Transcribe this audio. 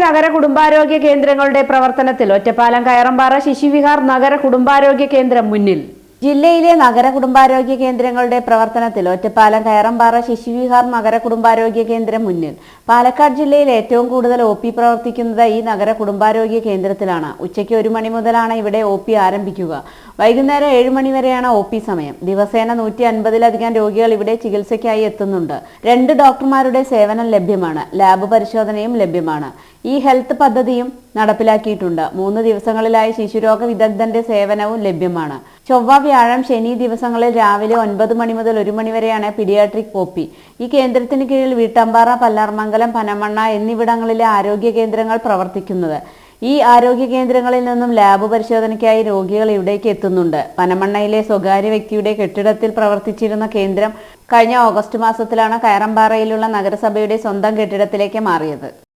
നഗര കുടുംബാരോഗ്യ കേന്ദ്രങ്ങളുടെ പ്രവർത്തനത്തിൽ ഒറ്റപ്പാലം കയറമ്പാറ ശിശുവിഹാർ നഗര കുടുംബാരോഗ്യ കേന്ദ്രം മുന്നിൽ. ജില്ലയിലെ നഗര കുടുംബാരോഗ്യ കേന്ദ്രങ്ങളുടെ പ്രവർത്തനത്തിൽ ഒറ്റപ്പാലം കയറമ്പാറ ശിശുവിഹാർ നഗര കുടുംബാരോഗ്യ കേന്ദ്രം മുന്നിൽ. പാലക്കാട് ജില്ലയിൽ ഏറ്റവും കൂടുതൽ ഒ പി പ്രവർത്തിക്കുന്നത് ഈ നഗര കുടുംബാരോഗ്യ കേന്ദ്രത്തിലാണ്. ഉച്ചയ്ക്ക് ഒരു മണി മുതലാണ് ഇവിടെ ഒ പി ആരംഭിക്കുക. വൈകുന്നേരം ഏഴ് മണി വരെയാണ് ഒ പി സമയം. ദിവസേന നൂറ്റി അൻപതിലധികം രോഗികൾ ഇവിടെ ചികിത്സയ്ക്കായി എത്തുന്നുണ്ട്. രണ്ട് ഡോക്ടർമാരുടെ സേവനം ലഭ്യമാണ്. ലാബ് പരിശോധനയും ലഭ്യമാണ്. ഈ ഹെൽത്ത് പദ്ധതിയും നടപ്പിലാക്കിയിട്ടുണ്ട്. മൂന്ന് ദിവസങ്ങളിലായി ശിശുരോഗ വിദഗ്ധന്റെ സേവനവും ലഭ്യമാണ്. ചൊവ്വ വ്യാഴം ശനി ദിവസങ്ങളിൽ രാവിലെ ഒൻപത് മണി മുതൽ ഒരു മണി വരെയാണ് പീഡിയാട്രിക് ഒ പി. ഈ കേന്ദ്രത്തിന് കീഴിൽ വീട്ടമ്പാറ പല്ലാർമംഗലം പനമണ്ണ എന്നിവിടങ്ങളിലെ ആരോഗ്യ കേന്ദ്രങ്ങൾ പ്രവർത്തിക്കുന്നത്. ഈ ആരോഗ്യ കേന്ദ്രങ്ങളിൽ നിന്നും ലാബ് പരിശോധനയ്ക്കായി രോഗികൾ ഇവിടേക്ക് എത്തുന്നുണ്ട്. പനമണ്ണയിലെ സ്വകാര്യ വ്യക്തിയുടെ കെട്ടിടത്തിൽ പ്രവർത്തിച്ചിരുന്ന കേന്ദ്രം കഴിഞ്ഞ ഓഗസ്റ്റ് മാസത്തിലാണ് കയറമ്പാറയിലുള്ള നഗരസഭയുടെ സ്വന്തം കെട്ടിടത്തിലേക്ക് മാറിയത്.